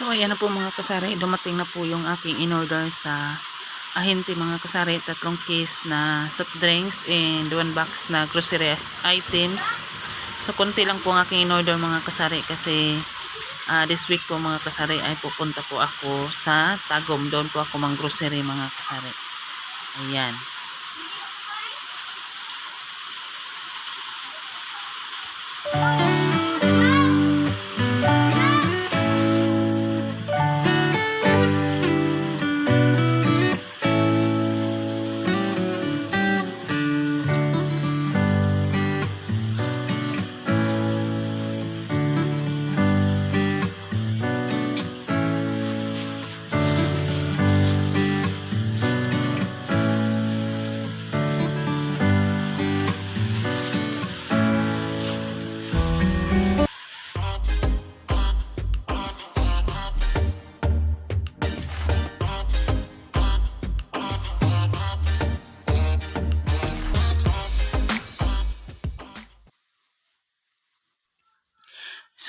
So ayan na po mga kasari, dumating na po yung aking in-order sa ahente mga kasari, tatlong case na soft drinks and one box na groceries items. So konti lang po ang aking in-order mga kasari kasi ah, this week po mga kasari ay pupunta po ako sa Tagum. Doon po ako mang grocery mga kasari. Ayan.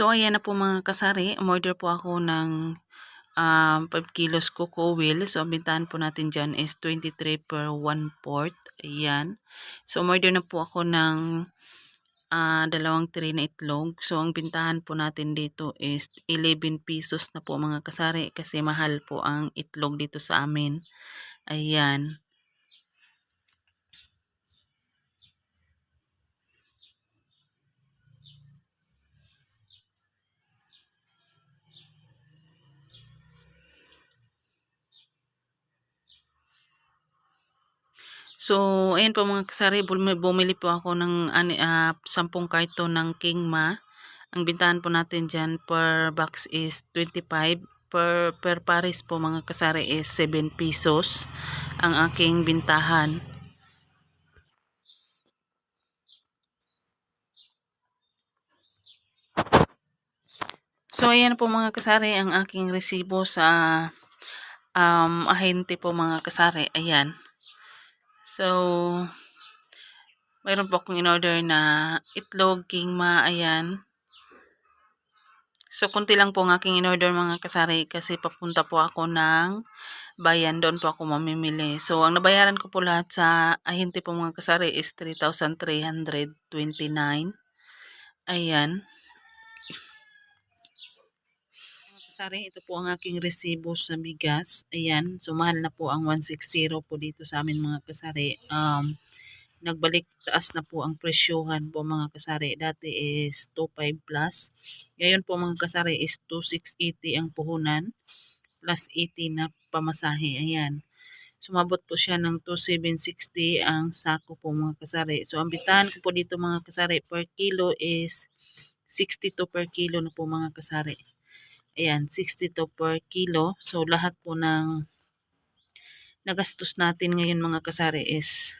So, ayan na po mga kasari. Umorder po ako ng um, 5 kilos cocoa wheel. So, bintahan po natin dyan is 23 per 1 port. Ayan. So, umorder na po ako ng ah, dalawang tray na itlog. So, ang bintahan po natin dito is 11 pesos na po mga kasari kasi mahal po ang itlog dito sa amin. Ayan. So, ayan po mga kasari, bum- bumili po ako ng ani, ah, 10 karton ng Kingma. Ang bintahan po natin dyan per box is 25. Per, per pares po mga kasari is 7 pesos ang aking bintahan. So, ayan po mga kasari ang aking resibo sa um, ahente po mga kasari. Ayan. So, mayroon po akong in-order na itlog, kingma, ayan. So, kunti lang po ang aking in-order mga kasari kasi papunta po ako ng bayan. Doon po ako mamimili. So, ang nabayaran ko po lahat sa ahente po mga kasari is 3,329. Ayan. Kasari, ito po ang aking resibo sa bigas. Ayan. So, mahal na po ang 160 po dito sa amin mga kasari. Um, nagbalik taas na po ang presyohan po mga kasari. Dati is 25 plus. Ngayon po mga kasari is 2680 ang puhunan plus 80 na pamasahe. Ayan. Sumabot po siya ng 2760 ang sako po mga kasari. So ang bitahan ko po dito mga kasari per kilo is 62 per kilo na po mga kasari. Ayan, 62 per kilo. So lahat po ng nagastos natin ngayon mga kasari is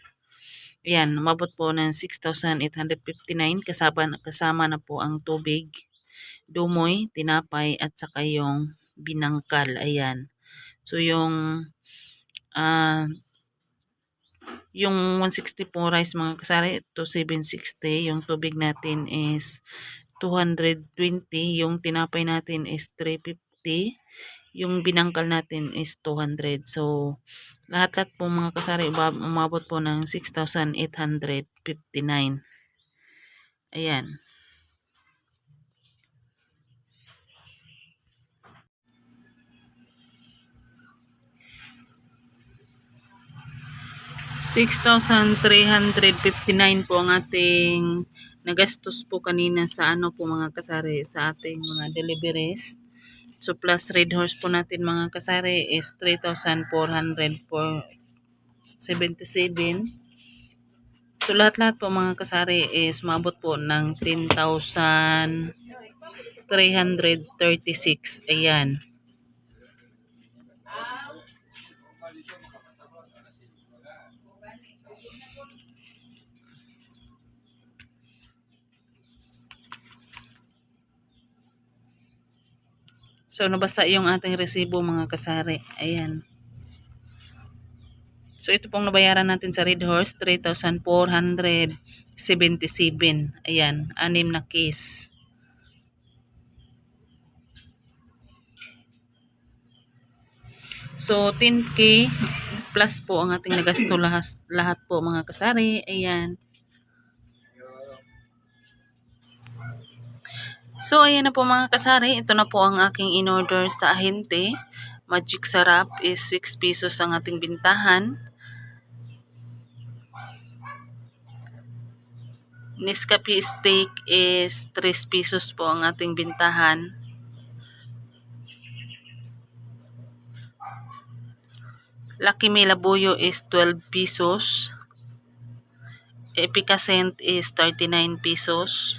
Ayan, umabot po ng 6,859 kasama, kasama na po ang tubig, dumoy, tinapay at saka yung binangkal. Ayan. So yung ah yung 160 po rice mga kasari, to 760. Yung tubig natin is 220. Yung tinapay natin is 350. Yung binangkal natin is 200. So, lahat-lahat po mga kasari, umabot po ng 6,859. Ayan. $6,359 po ang ating nagastos po kanina sa ano po mga kasari sa ating mga deliveries. So plus red horse po natin mga kasari is 3,477. So lahat-lahat po mga kasari is maabot po ng 10,336. Ayan. So, nabasa yung ating resibo mga kasari. Ayan. So, ito pong nabayaran natin sa Red Horse, 3,477. Ayan, anim na case. So, 10k plus po ang ating nagasto lahat, lahat po mga kasari. Ayan. So, ayan na po mga kasari. Ito na po ang aking in-order sa ahente. Magic Sarap is 6 pesos ang ating bintahan. Nescafe steak is 3 pesos po ang ating bintahan. Lucky Me Labuyo is 12 pesos. Epicacent is 39 pesos.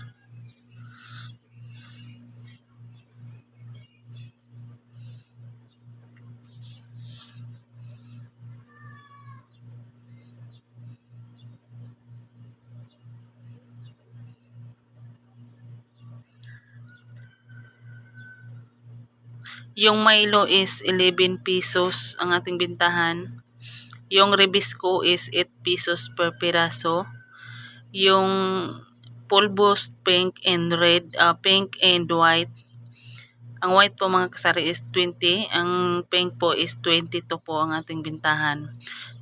Yung Milo is 11 pesos ang ating bintahan. Yung Rebisco is 8 pesos per piraso. Yung Pulbos pink and red, uh, pink and white. Ang white po mga kasari is 20. Ang pink po is 22 po ang ating bintahan.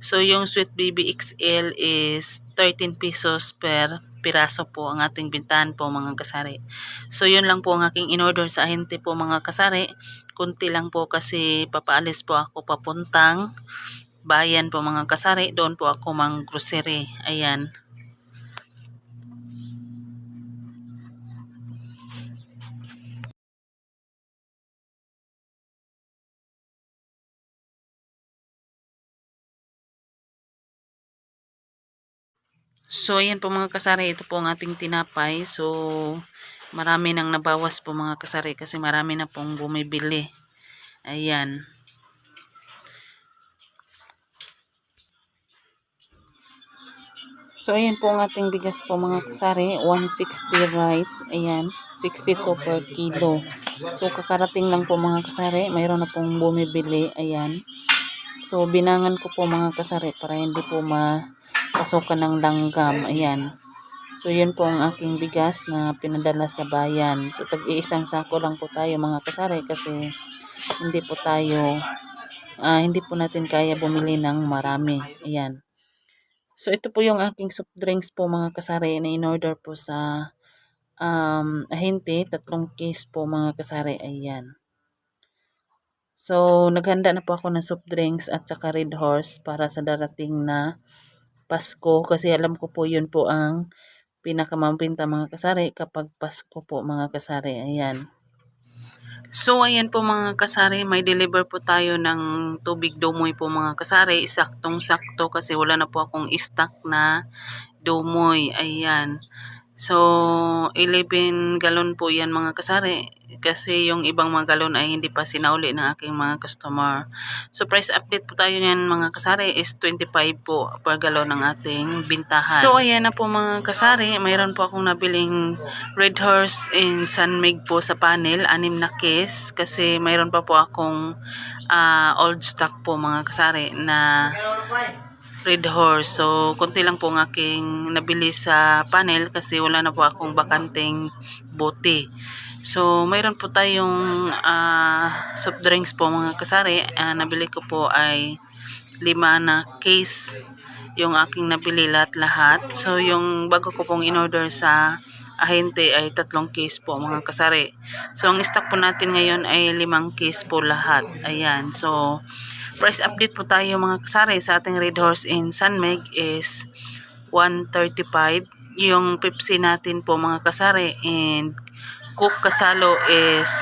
So yung Sweet Baby XL is 13 pesos per piraso po ang ating bintahan po mga kasari. So yun lang po ang aking in-order sa ahente po mga kasari. Kunti lang po kasi papaalis po ako papuntang bayan po mga kasari. Doon po ako mang grocery. Ayan. So, ayan po mga kasari. Ito po ang ating tinapay. So, marami nang nabawas po mga kasari kasi marami na pong bumibili. Ayan. So, ayan po ang ating bigas po mga kasari. 160 rice. Ayan. 62 per kilo. So, kakarating lang po mga kasari. Mayroon na pong bumibili. Ayan. So, binangan ko po mga kasari para hindi po mapasukan ng langgam. Ayan. So, yun po ang aking bigas na pinadala sa bayan. So, tag-iisang sako lang po tayo mga kasari kasi hindi po tayo, ah, hindi po natin kaya bumili ng marami. Ayan. So, ito po yung aking soft drinks po mga kasari na in-order po sa um, ahente. Tatlong case po mga kasari. Ayan. So, naghanda na po ako ng soft drinks at saka Red Horse para sa darating na Pasko. Kasi alam ko po yun po ang pinakamampinta mga kasari kapag Pasko po mga kasari. Ayan. So, ayan po mga kasari, may deliver po tayo ng tubig dumoy po mga kasari. Saktong-sakto kasi wala na po akong stock na dumoy. Ayan. So, 11 galon po yan mga kasari. Kasi yung ibang mga galon ay hindi pa sinauli ng aking mga customer. So, price update po tayo niyan mga kasari is 25 po per galon ng ating bintahan. So, ayan na po mga kasari. Mayroon po akong nabiling Red Horse in Sunmig po sa panel. Anim na case. Kasi mayroon pa po akong ah, old stock po mga kasari na Red Horse. So, konti lang po ang aking nabili sa panel kasi wala na po akong bakanting bote. So, mayroon po tayong ah, soft drinks po mga kasari. Ah, nabili ko po ay lima na case yung aking nabili lahat-lahat. So, yung bago ko pong in-order sa ahente ay tatlong case po mga kasari. So, ang stock po natin ngayon ay limang case po lahat. Ayan. So, price update po tayo mga kasari sa ating Red Horse in Sunmeg is 135. Yung Pepsi natin po mga kasari and Coke Kasalo is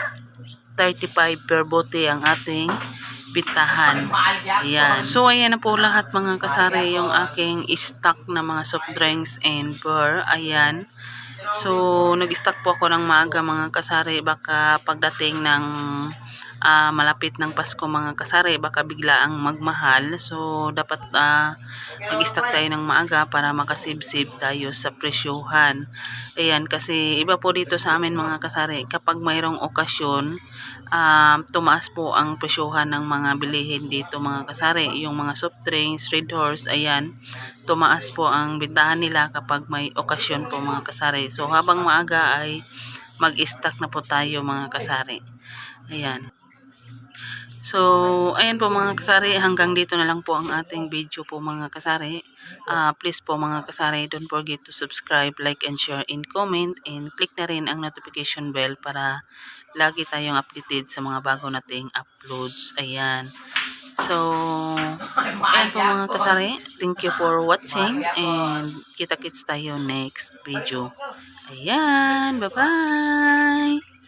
35 per bote ang ating bitahan. Ayan. So, ayan na po lahat mga kasari yung aking stock na mga soft drinks and beer. Ayan. So, nag-stock po ako ng maaga mga kasari. Baka pagdating ng ah, malapit ng Pasko mga kasari, baka bigla ang magmahal. So, dapat ah, mag-stock tayo ng maaga para makasib-sib tayo sa presyohan. Ayan, kasi iba po dito sa amin mga kasari, kapag mayroong okasyon, um, tumaas po ang presyohan ng mga bilihin dito mga kasari. Yung mga soft drinks, Red Horse, ayan, tumaas po ang bintahan nila kapag may okasyon po mga kasari. So habang maaga ay mag-stock na po tayo mga kasari. Ayan. So, ayan po mga kasari, hanggang dito na lang po ang ating video po mga kasari. Ah, please po mga kasari, don't forget to subscribe, like, and share, and comment, and click na rin ang notification bell para lagi tayong updated sa mga bago nating uploads. Ayan. So, ayan po mga kasari, thank you for watching, and kita-kits tayo next video. Ayan, bye-bye!